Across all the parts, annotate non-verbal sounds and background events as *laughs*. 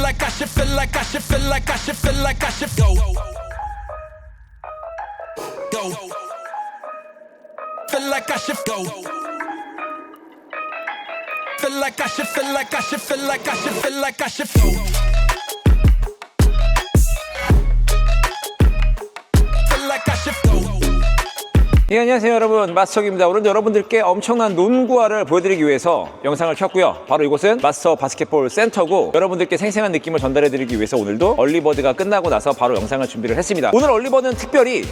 like I should feel like I should feel like I should feel like I should go. Go. Feel like I should go. Feel like I should feel like I should feel like I should feel like I should go. 예, 안녕하세요 여러분. 마스터입니다. 오늘 여러분들께 엄청난 농구화를 보여드리기 위해서 영상을 켰고요. 바로 이곳은 마스터 바스켓볼 센터고 여러분들께 생생한 느낌을 전달해드리기 위해서 오늘도 얼리버드가 끝나고 나서 바로 영상을 준비를 했습니다. 오늘 얼리버드는 특별히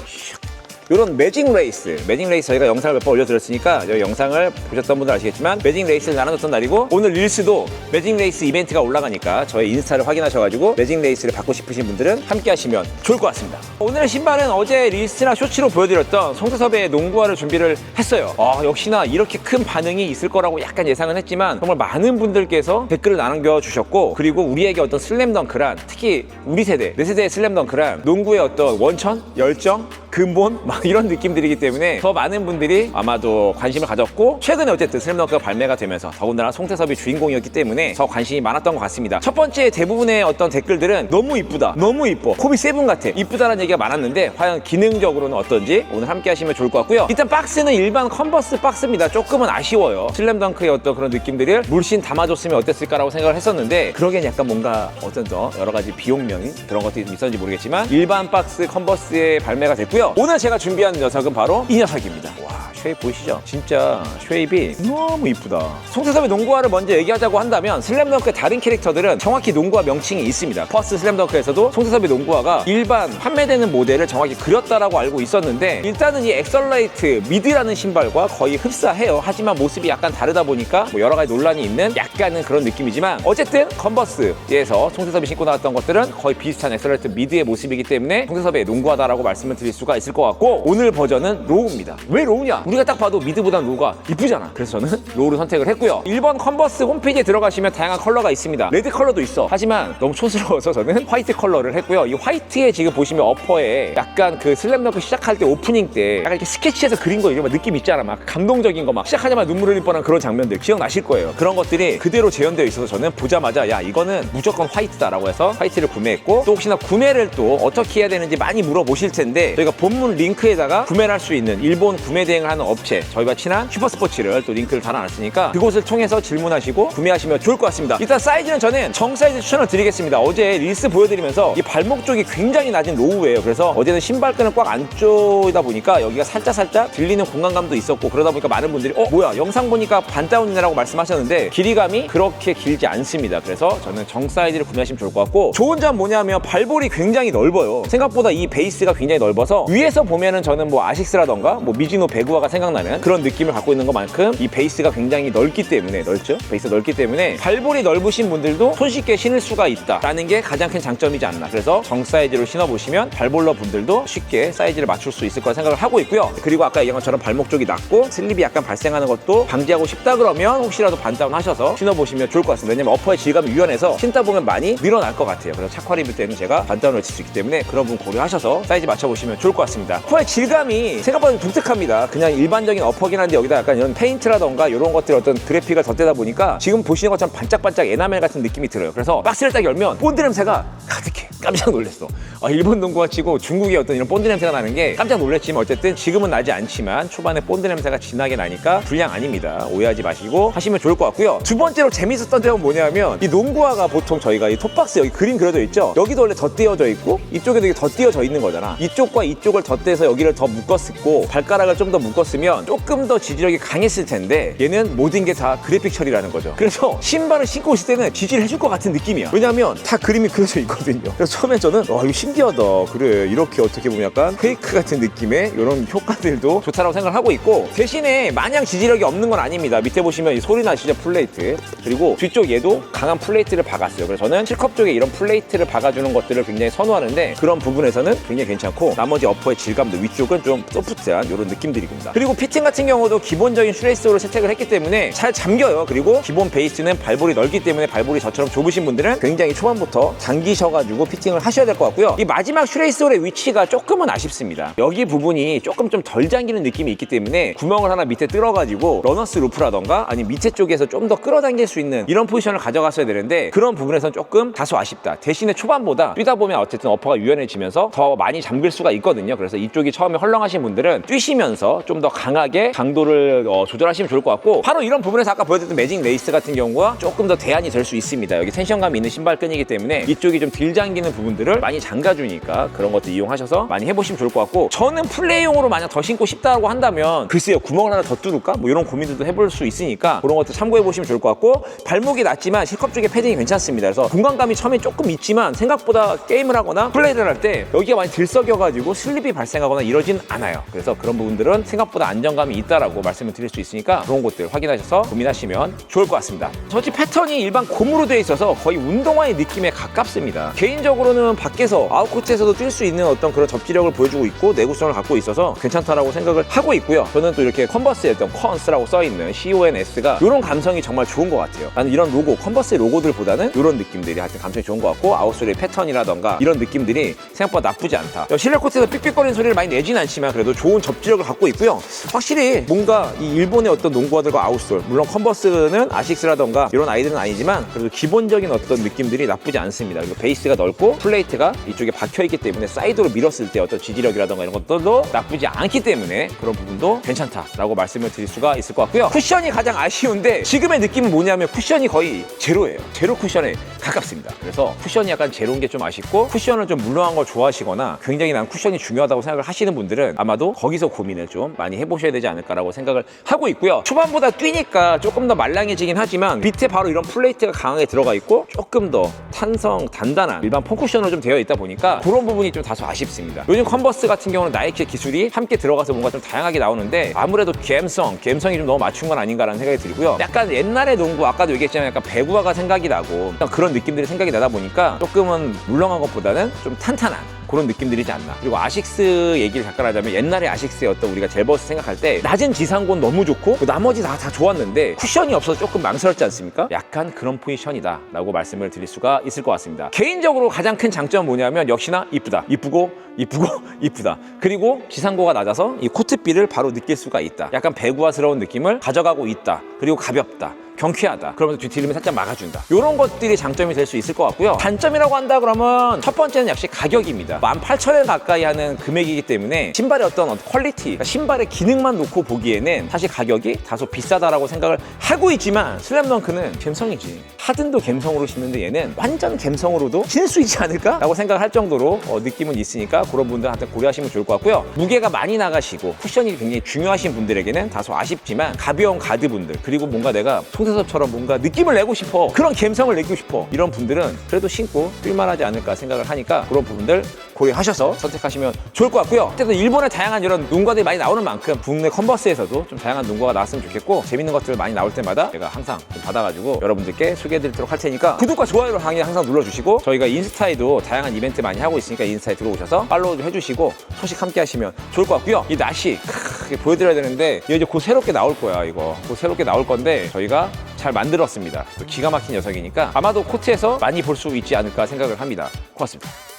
이런 매직 레이스, 매직 레이스 저희가 영상을 몇 번 올려드렸으니까 이 영상을 보셨던 분들 아시겠지만 매직 레이스를 나눠줬던 날이고 오늘 릴스도 매직 레이스 이벤트가 올라가니까 저희 인스타를 확인하셔가지고 매직 레이스를 받고 싶으신 분들은 함께 하시면 좋을 것 같습니다. 오늘의 신발은 어제 릴스나 쇼츠로 보여드렸던 송태섭의 농구화를 준비를 했어요. 아, 역시나 이렇게 큰 반응이 있을 거라고 약간 예상은 했지만 정말 많은 분들께서 댓글을 남겨주셨고 그리고 우리에게 어떤 슬램덩크란 특히 우리 세대, 내 세대의 슬램덩크란 농구의 어떤 원천, 열정, 근본 *laughs* 막 이런 느낌들이기 때문에 더 많은 분들이 아마도 관심을 가졌고 최근에 어쨌든 슬램덩크가 발매가 되면서 더군다나 송태섭이 주인공이었기 때문에 더 관심이 많았던 것 같습니다. 첫 번째 대부분의 어떤 댓글들은 너무 이쁘다, 너무 이뻐, 코비 세븐 같아, 이쁘다라는 얘기가 많았는데 과연 기능적으로는 어떤지 오늘 함께 하시면 좋을 것 같고요. 일단 박스는 일반 컨버스 박스입니다. 조금은 아쉬워요. 슬램덩크의 어떤 그런 느낌들을 물씬 담아줬으면 어땠을까라고 생각을 했었는데 그러기엔 약간 뭔가 어떤 더 여러 가지 비용명인 그런 것들이 좀 있었는지 모르겠지만 일반 박스 컨버스에 발매가 됐고요. 오늘 제가 준비한 녀석은 바로 이 녀석입니다. 와, 쉐입 보이시죠? 진짜 쉐입이 너무 이쁘다. 송태섭의 농구화를 먼저 얘기하자고 한다면 슬램덩크의 다른 캐릭터들은 정확히 농구화 명칭이 있습니다. 퍼스트 슬램덩크에서도 송태섭의 농구화가 일반 판매되는 모델을 정확히 그렸다라고 알고 있었는데 일단은 이 엑설라이트 미드라는 신발과 거의 흡사해요. 하지만 모습이 약간 다르다 보니까 뭐 여러 가지 논란이 있는 약간은 그런 느낌이지만 어쨌든 컨버스에서 송태섭이 신고 나왔던 것들은 거의 비슷한 엑설라이트 미드의 모습이기 때문에 송태섭의 농구화다라고 말씀을 드릴 수가 있을 것 같고 오늘 버전은 로우입니다. 왜 로우냐? 우리가 딱 봐도 미드보단 로우가 이쁘잖아. 그래서 저는 로우를 선택을 했고요. 1번 컨버스 홈페이지에 들어가시면 다양한 컬러가 있습니다. 레드 컬러도 있어. 하지만 너무 촌스러워서 저는 화이트 컬러를 했고요. 이 화이트에 지금 보시면 어퍼에 약간 그 슬램덩크 시작할 때 오프닝 때 약간 이렇게 스케치해서 그린 거 이런 느낌 있잖아. 막 감동적인 거 막 시작하자마자 눈물 흘릴 뻔한 그런 장면들 기억나실 거예요. 그런 것들이 그대로 재현되어 있어서 저는 보자마자 야 이거는 무조건 화이트다라고 해서 화이트를 구매했고 또 혹시나 구매를 또 어떻게 해야 되는지 많이 물어보실 텐데 저희가 본문 링크에다가 구매를 할수 있는 일본 구매 대행을 하는 업체 저희와 친한 슈퍼스포츠를 또 링크를 달아놨으니까 그곳을 통해서 질문하시고 구매하시면 좋을 것 같습니다. 일단 사이즈는 저는 정 사이즈 추천을 드리겠습니다. 어제 릴스 보여드리면서 이 발목 쪽이 굉장히 낮은 로우예요. 그래서 어제는 신발끈을 꽉안 조이다 보니까 여기가 살짝 살짝 들리는 공간감도 있었고 그러다 보니까 많은 분들이 어 뭐야 영상 보니까 반다운이라고 말씀하셨는데 길이감이 그렇게 길지 않습니다. 그래서 저는 정 사이즈를 구매하시면 좋을 것 같고 좋은 점 뭐냐면 발볼이 굉장히 넓어요. 생각보다 이 베이스가 굉장히 넓어서 위에서 보면은 저는 뭐 아식스라던가 뭐 미즈노 배구 화가 생각나는 그런 느낌을 갖고 있는 것만큼 이 베이스가 굉장히 넓기 때문에 넓죠? 베이스 넓기 때문에 발볼이 넓으신 분들도 손쉽게 신을 수가 있다라는 게 가장 큰 장점이지 않나. 그래서 정 사이즈로 신어보시면 발볼러 분들도 쉽게 사이즈를 맞출 수 있을 거라 생각을 하고 있고요. 그리고 아까 얘기한 것처럼 발목 쪽이 낮고 슬립이 약간 발생하는 것도 방지하고 싶다 그러면 혹시라도 반다운 하셔서 신어보시면 좋을 것 같습니다. 왜냐면 어퍼의 질감이 유연해서 신다 보면 많이 늘어날 것 같아요. 그래서 착화 입을 때는 제가 반다운을 칠 수 있기 때문에 그런 부분 고려하셔서 사이즈 맞춰보시면 좋을 것 같습니다. 어퍼의 질감이 생각보다 좀 독특합니다. 그냥 일반적인 어퍼긴 한데 여기다 약간 이런 페인트라던가 이런 것들 어떤 그래픽을 덧대다 보니까 지금 보시는 것처럼 반짝반짝 에나멜 같은 느낌이 들어요. 그래서 박스를 딱 열면 본드 냄새가 가득해. 깜짝 놀랐어. 아, 일본 농구화 치고 중국의 어떤 이런 본드 냄새가 나는 게 깜짝 놀랐지만 어쨌든 지금은 나지 않지만 초반에 본드 냄새가 진하게 나니까 불량 아닙니다. 오해하지 마시고 하시면 좋을 것 같고요. 두 번째로 재밌었던 점은 뭐냐면 이 농구화가 보통 저희가 이 톱박스 여기 그림 그려져 있죠. 여기도 원래 덧띄어져 있고 이쪽에도 이게 덧띄어져 있는 거잖아. 이쪽과 이쪽을 덧대서 여기를 더 묶었고 발가락을 좀 더 묶 었으면 조금 더 지지력이 강했을 텐데 얘는 모든 게 다 그래픽 처리라는 거죠. 그래서 신발을 신고 있을 때는 지지를 해줄 것 같은 느낌이야. 왜냐면 다 그림이 그려져 있거든요. 그래서 처음에 저는 와 이거 신기하다. 그래 이렇게 어떻게 보면 약간 페이크 같은 느낌의 이런 효과들도 좋다라고 생각을 하고 있고 대신에 마냥 지지력이 없는 건 아닙니다. 밑에 보시면 이 소리 나시죠 플레이트 그리고 뒤쪽 얘도 강한 플레이트를 박았어요. 그래서 저는 칠컵 쪽에 이런 플레이트를 박아주는 것들을 굉장히 선호하는데 그런 부분에서는 굉장히 괜찮고 나머지 어퍼의 질감도 위쪽은 좀 소프트한 이런 느낌들입니다. 그리고 피팅 같은 경우도 기본적인 슈레이스로 채택을 했기 때문에 잘 잠겨요. 그리고 기본 베이스는 발볼이 넓기 때문에 발볼이 저처럼 좁으신 분들은 굉장히 초반부터 당기셔가지고 피팅 피팅을 하셔야 될 것 같고요. 이 마지막 슈레이스홀의 위치가 조금은 아쉽습니다. 여기 부분이 조금 좀 덜 잠기는 느낌이 있기 때문에 구멍을 하나 밑에 뚫어가지고 러너스 루프라던가 아니면 밑에 쪽에서 좀 더 끌어당길 수 있는 이런 포지션을 가져갔어야 되는데 그런 부분에선 조금 다소 아쉽다. 대신에 초반보다 뛰다 보면 어쨌든 어퍼가 유연해지면서 더 많이 잠글 수가 있거든요. 그래서 이쪽이 처음에 헐렁하신 분들은 뛰시면서 좀더 강하게 강도를 어, 조절하시면 좋을 것 같고 바로 이런 부분에서 아까 보여드렸던 매직 레이스 같은 경우가 조금 더 대안이 될 수 있습니다. 여기 텐션감이 있는 신발끈이기 때문에 이쪽이 좀덜 잠기는 부분들을 많이 잠가주니까 그런 것도 이용하셔서 많이 해보시면 좋을 것 같고 저는 플레이용으로 만약 더 신고 싶다고 한다면 글쎄요 구멍을 하나 더 뚫을까? 뭐 이런 고민들도 해볼 수 있으니까 그런 것도 참고해 보시면 좋을 것 같고 발목이 낮지만 실컵 쪽에 패딩이 괜찮습니다. 그래서 공간감이 처음에 조금 있지만 생각보다 게임을 하거나 플레이를 할 때 여기가 많이 들썩여가지고 슬립이 발생하거나 이러진 않아요. 그래서 그런 부분들은 생각 보다 안정감이 있다라고 말씀을 드릴 수 있으니까 그런 것들 확인하셔서 고민하시면 좋을 것 같습니다. 저지 패턴이 일반 곰으로 되어 있어서 거의 운동화의 느낌에 가깝습니다. 개인적으로는 밖에서 아웃코트에서도 뛸 수 있는 어떤 그런 접지력을 보여주고 있고 내구성을 갖고 있어서 괜찮다라고 생각을 하고 있고요. 저는 또 이렇게 컨버스의 어떤 컨스라고 써 있는 CONS가 이런 감성이 정말 좋은 것 같아요. 나는 이런 로고, 컨버스의 로고들보다는 이런 느낌들이 하여튼 감성이 좋은 것 같고 아웃솔의 패턴이라던가 이런 느낌들이 생각보다 나쁘지 않다. 실내 코트에서 삑삑거리는 소리를 많이 내진 않지만 그래도 좋은 접지력을 갖고 있고요. 확실히 뭔가 이 일본의 어떤 농구화들과 아웃솔, 물론 컨버스는 아식스라던가 이런 아이들은 아니지만 그래도 기본적인 어떤 느낌들이 나쁘지 않습니다. 그리고 베이스가 넓고 플레이트가 이쪽에 박혀 있기 때문에 사이드로 밀었을 때 어떤 지지력이라던가 이런 것들도 나쁘지 않기 때문에 그런 부분도 괜찮다라고 말씀을 드릴 수가 있을 것 같고요. 쿠션이 가장 아쉬운데 지금의 느낌은 뭐냐면 쿠션이 거의 제로예요. 제로 쿠션에 가깝습니다. 그래서 쿠션이 약간 제로인 게 좀 아쉽고 쿠션을 좀 물렁한 걸 좋아하시거나 굉장히 난 쿠션이 중요하다고 생각을 하시는 분들은 아마도 거기서 고민을 좀 많이 해보셔야 되지 않을까라고 생각을 하고 있고요. 초반보다 뛰니까 조금 더 말랑해지긴 하지만 밑에 바로 이런 플레이트가 강하게 들어가 있고 조금 더 탄성 단단한 일반 폼쿠션으로 좀 되어 있다 보니까 그런 부분이 좀 다소 아쉽습니다. 요즘 컨버스 같은 경우는 나이키 기술이 함께 들어가서 뭔가 좀 다양하게 나오는데 아무래도 감성, 감성이 좀 너무 맞춘 건 아닌가라는 생각이 들고요. 약간 옛날의 농구 아까도 얘기했지만 약간 배구화가 생각이 나고 그런 느낌들이 생각이 나다 보니까 조금은 물렁한 것보다는 좀 탄탄한 그런 느낌들이지 않나. 그리고 아식스 얘기를 잠깐 하자면 옛날에 아식스의 어떤 우리가 젤버스 생각할 때 낮은 지상고는 너무 좋고 그 나머지 다, 다 좋았는데 쿠션이 없어서 조금 망설였지 않습니까? 약간 그런 포지션이다 라고 말씀을 드릴 수가 있을 것 같습니다. 개인적으로 가장 큰 장점은 뭐냐면 역시나 이쁘다. 이쁘고 이쁘고 *laughs* 이쁘다. 그리고 지상고가 낮아서 이 코트비를 바로 느낄 수가 있다. 약간 배구화스러운 느낌을 가져가고 있다. 그리고 가볍다. 경쾌하다. 그러면서 뒤틀림을 살짝 막아준다. 이런 것들이 장점이 될 수 있을 것 같고요. 단점이라고 한다 그러면 첫 번째는 역시 가격입니다. 18,000원 가까이 하는 금액이기 때문에 신발의 어떤 퀄리티, 그러니까 신발의 기능만 놓고 보기에는 사실 가격이 다소 비싸다라고 생각을 하고 있지만 슬램덩크는 갬성이지. 하든도 갬성으로 신는데 얘는 완전 갬성으로도 신을 수 있지 않을까라고 생각을 할 정도로 어, 느낌은 있으니까 그런 분들한테 고려하시면 좋을 것 같고요. 무게가 많이 나가시고 쿠션이 굉장히 중요하신 분들에게는 다소 아쉽지만 가벼운 가드분들 그리고 뭔가 내가 통태섭처럼 뭔가 느낌을 내고 싶어 그런 감성을 내고 싶어 이런 분들은 그래도 신고 뛸만하지 않을까 생각을 하니까 그런 부분들 고려하셔서 선택하시면 좋을 것 같고요. 어쨌든 일본에 다양한 이런 농구화들이 많이 나오는 만큼 국내 컨버스에서도 좀 다양한 농구가 나왔으면 좋겠고 재밌는 것들 많이 나올 때마다 제가 항상 좀 받아가지고 여러분들께 소개해드리도록 할 테니까 구독과 좋아요를 항상 눌러주시고 저희가 인스타에도 다양한 이벤트 많이 하고 있으니까 인스타에 들어오셔서 팔로우 좀 해주시고 소식 함께 하시면 좋을 것 같고요. 이 날씨 크, 이게 보여드려야 되는데 이거 이제 곧 새롭게 나올 거야 이거 곧 새롭게 나올 건데 저희가 잘 만들었습니다. 또 기가 막힌 녀석이니까 아마도 코트에서 많이 볼 수 있지 않을까 생각을 합니다. 고맙습니다.